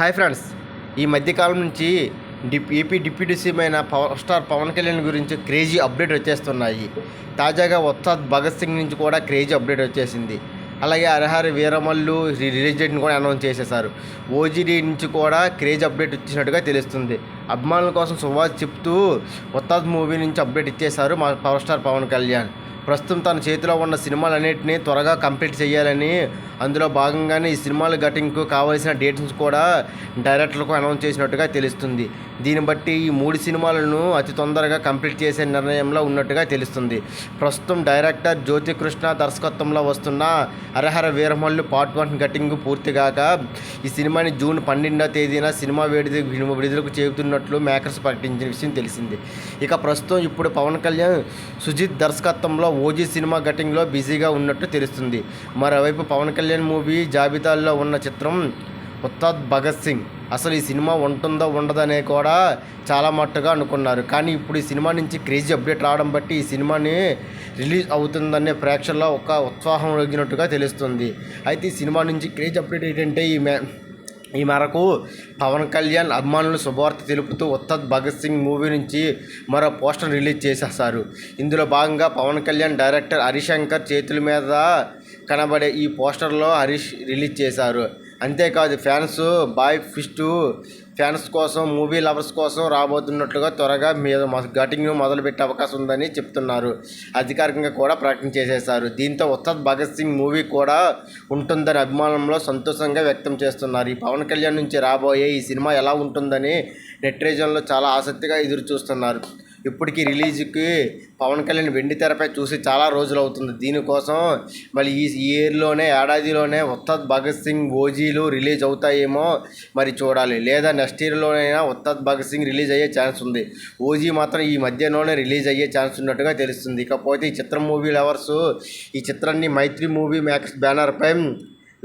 Hi friends. ఈ మధ్యకాలం నుంచి డిప్ ఏపీ డిప్యూటీ సీఎం అయిన పవర్ స్టార్ పవన్ కళ్యాణ్ గురించి క్రేజీ అప్డేట్ వచ్చేస్తున్నాయి. తాజాగా ఉత్సాద్ భగత్ సింగ్ నుంచి కూడా క్రేజీ అప్డేట్ వచ్చేసింది. అలాగే అరహరి వీరమల్లు రి- రిలీజ్ డేట్ని కూడా అనౌన్స్ చేసేశారు. ఓజీడీ నుంచి కూడా క్రేజ్ అప్డేట్ వచ్చినట్టుగా తెలుస్తుంది. అభిమానుల కోసం సువాస్ చెప్తూ ఉత్తాద్ మూవీ నుంచి అప్డేట్ ఇచ్చేశారు మా పవర్ స్టార్ పవన్ కళ్యాణ్. ప్రస్తుతం తన చేతిలో ఉన్న సినిమాలన్నింటినీ త్వరగా కంప్లీట్ చేయాలని అందులో భాగంగానే ఈ సినిమాల గటింగ్కు కావాల్సిన డేట్స్ కూడా డైరెక్టర్లకు అనౌన్స్ చేసినట్టుగా తెలుస్తుంది. దీన్ని బట్టి ఈ మూడు సినిమాలను అతి తొందరగా కంప్లీట్ చేసే నిర్ణయంలో ఉన్నట్టుగా తెలుస్తుంది. ప్రస్తుతం డైరెక్టర్ జ్యోతికృష్ణ దర్శకత్వంలో వస్తున్న హరహర వీరమల్లు పార్ట్ వన్ గటింగ్ పూర్తిగాక ఈ సినిమాని జూన్ పన్నెండవ తేదీన సినిమా విడుదల విడుదలకు చేస్తున్నట్లు మేకర్స్ ప్రకటించిన విషయం తెలిసింది. ఇక ప్రస్తుతం ఇప్పుడు పవన్ కళ్యాణ్ సుజిత్ దర్శకత్వంలో ఓజీ సినిమా గటింగ్లో బిజీగా ఉన్నట్టు తెలుస్తుంది. మరోవైపు పవన్ కళ్యాణ్ మూవీ జాబితాల్లో ఉన్న చిత్రం ఉత్తాద్ భగత్ సింగ్. అసలు ఈ సినిమా ఉంటుందో ఉండదనే కూడా చాలా మట్టుగా అనుకున్నారు. కానీ ఇప్పుడు ఈ సినిమా నుంచి క్రేజీ అప్డేట్ రావడం బట్టి ఈ సినిమాని రిలీజ్ అవుతుందనే ప్రేక్షల్లో ఒక ఉత్సాహం ఒగినట్టుగా తెలుస్తుంది. అయితే ఈ సినిమా నుంచి క్రేజ్ అప్డేట్ ఏంటంటే ఈ మే ఈ మేరకు పవన్ కళ్యాణ్ అభిమానులు శుభవార్త తెలుపుతూ ఉత్తద్ భగత్ సింగ్ మూవీ నుంచి మరో పోస్టర్ రిలీజ్ చేసేస్తారు. ఇందులో భాగంగా పవన్ కళ్యాణ్ డైరెక్టర్ హరిశంకర్ చేతుల మీద కనబడే ఈ పోస్టర్లో హరీష్ రిలీజ్ చేశారు. అంతేకాదు ఫ్యాన్స్ బాయ్ ఫిస్టు ఫ్యాన్స్ కోసం మూవీ లవర్స్ కోసం రాబోతున్నట్లుగా త్వరగా మీద గటింగ్ మొదలుపెట్టే అవకాశం ఉందని చెప్తున్నారు. అధికారికంగా కూడా ప్రకటన చేసేశారు. దీంతో ఉత్తద్ భగత్ సింగ్ మూవీ కూడా ఉంటుందని అభిమానంలో సంతోషంగా వ్యక్తం చేస్తున్నారు. ఈ పవన్ కళ్యాణ్ నుంచి రాబోయే ఈ సినిమా ఎలా ఉంటుందని నెట్రేజన్లో చాలా ఆసక్తిగా ఎదురు చూస్తున్నారు ఇప్పటికీ రిలీజ్కి పవన్ కళ్యాణ్ వెండి తెరపై చూసి చాలా రోజులు అవుతుంది. దీనికోసం మళ్ళీ ఈ ఇయర్లోనే ఏడాదిలోనే ఉత్తద్ భగత్ సింగ్ ఓజీలు రిలీజ్ అవుతాయేమో మరి చూడాలి. లేదా నెక్స్ట్ ఇయర్లోనైనా ఉత్తద్ భగత్ సింగ్ రిలీజ్ అయ్యే ఛాన్స్ ఉంది. ఓజీ మాత్రం ఈ మధ్యలోనే రిలీజ్ అయ్యే ఛాన్స్ ఉన్నట్టుగా తెలుస్తుంది. ఇకపోతే ఈ చిత్రం మూవీ లవర్స్ ఈ చిత్రాన్ని మైత్రి మూవీ మ్యాక్స్ బ్యానర్పై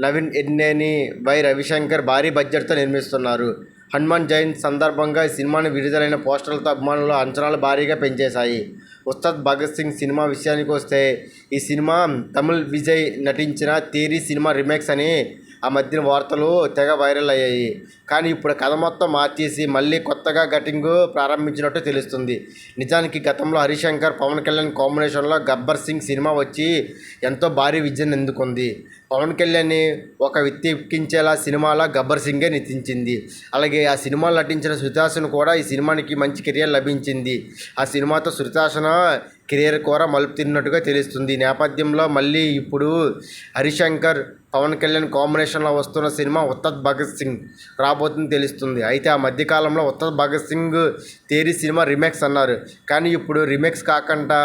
నవీన్ ఎన్నేని వై రవిశంకర్ భారీ బడ్జెట్తో నిర్మిస్తున్నారు. హనుమాన్ జయంతి సందర్భంగా ఈ సినిమాని విడుదలైన పోస్టర్లతో అభిమానులు అంచనాలు భారీగా పెంచేశాయి. ఉస్తాద్ భగత్ సింగ్ సినిమా విషయానికి వస్తే ఈ సినిమా తమిళ్ విజయ్ నటించిన తేరీ సినిమా రిమేక్స్ అని ఆ మధ్యన వార్తలు తెగ వైరల్ అయ్యాయి. కానీ ఇప్పుడు కథ మొత్తం మార్చేసి మళ్ళీ కొత్తగా గటింగ్ ప్రారంభించినట్టు తెలుస్తుంది. నిజానికి గతంలో హరిశంకర్ పవన్ కళ్యాణ్ కాంబినేషన్లో గబ్బర్ సింగ్ సినిమా వచ్చి ఎంతో భారీ విజయం అందుకుంది. పవన్ కళ్యాణ్ని ఒక వ్యక్తి ఎక్కించేలా సినిమాలో గబ్బర్ సింగే నటించింది. అలాగే ఆ సినిమాలో నటించిన శృతాసన్ కూడా ఈ సినిమానికి మంచి కెరియర్ లభించింది. ఆ సినిమాతో శృతాసన కెరీర్ కూడా మలుపు తిన్నట్టుగా తెలుస్తుంది. ఈ నేపథ్యంలో మళ్ళీ ఇప్పుడు హరిశంకర్ పవన్ కళ్యాణ్ కాంబినేషన్లో వస్తున్న సినిమా ఉత్తద్ భగత్ సింగ్ రాబోతుంది తెలుస్తుంది. అయితే ఆ మధ్యకాలంలో ఉత్తద్ భగత్ సింగ్ తేరి సినిమా రిమేక్స్ అన్నారు. కానీ ఇప్పుడు రిమేక్స్ కాకుండా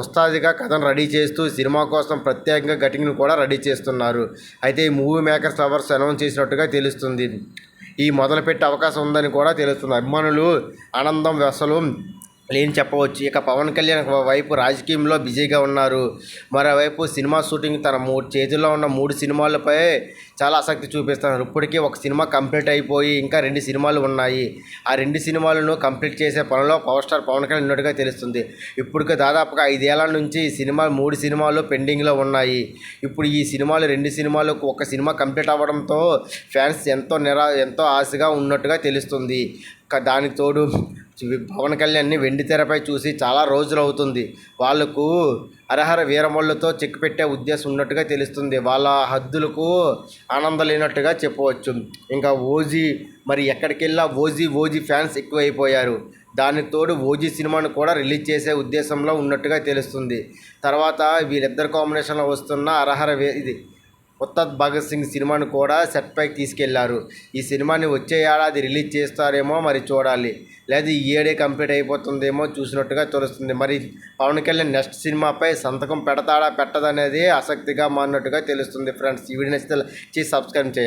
వస్తాదిగా కథను రెడీ చేస్తూ సినిమా కోసం ప్రత్యేకంగా గటింగ్ను కూడా రెడీ చేస్తున్నారు. అయితే ఈ మూవీ మేకర్స్ లవర్స్ అనౌన్స్ చేసినట్టుగా తెలుస్తుంది. ఈ మొదలుపెట్టే అవకాశం ఉందని కూడా తెలుస్తుంది. అభిమానులు ఆనందం అసలు లేని చెప్పవచ్చు. ఇక పవన్ కళ్యాణ్ వైపు రాజకీయంలో బిజీగా ఉన్నారు. మరోవైపు సినిమా షూటింగ్ తన మూడు చేతుల్లో ఉన్న మూడు సినిమాలపై చాలా ఆసక్తి చూపిస్తున్నారు. ఇప్పటికీ ఒక సినిమా కంప్లీట్ అయిపోయి ఇంకా రెండు సినిమాలు ఉన్నాయి. ఆ రెండు సినిమాలను కంప్లీట్ చేసే పనిలో పవర్ స్టార్ పవన్ కళ్యాణ్ ఉన్నట్టుగా తెలుస్తుంది. ఇప్పటికి దాదాపుగా ఐదేళ్ళ నుంచి ఈ సినిమా మూడు సినిమాలు పెండింగ్లో ఉన్నాయి. ఇప్పుడు ఈ సినిమాలు రెండు సినిమాలు ఒక సినిమా కంప్లీట్ అవ్వడంతో ఫ్యాన్స్ ఎంతో నిరా ఎంతో ఆశగా ఉన్నట్టుగా తెలుస్తుంది. దానికి తోడు పవన్ కళ్యాణ్ని వెండి తెరపై చూసి చాలా రోజులు అవుతుంది. వాళ్ళకు అరహర వీరమల్లుతో చెక్ పెట్టే ఉద్దేశం ఉన్నట్టుగా తెలుస్తుంది. వాళ్ళ హద్దులకు ఆనందం లేనట్టుగా చెప్పవచ్చు. ఇంకా ఓజీ మరి ఎక్కడికెళ్ళా ఓజీ ఓజీ ఫ్యాన్స్ ఎక్కువైపోయారు. దానికి తోడు ఓజీ సినిమాను కూడా రిలీజ్ చేసే ఉద్దేశంలో ఉన్నట్టుగా తెలుస్తుంది. తర్వాత వీళ్ళిద్దరు కాంబినేషన్లో వస్తున్న అరహర వే ఇది ఉత్తద్ భగత్ సింగ్ సినిమాను కూడా సెట్ పైకి తీసుకెళ్ళారు. ఈ సినిమాని వచ్చే ఏడాది రిలీజ్ చేస్తారేమో మరి చూడాలి. లేదా ఈ ఏడే కంప్లీట్ అయిపోతుందేమో చూసినట్టుగా తెలుస్తుంది. మరి పవన్ కళ్యాణ్ నెక్స్ట్ సినిమాపై సంతకం పెడతాడా పెట్టదనేది ఆసక్తిగా మారినట్టుగా తెలుస్తుంది. ఫ్రెండ్స్ ఈ వీడియో నచ్చితే సబ్స్క్రైబ్ చేయండి.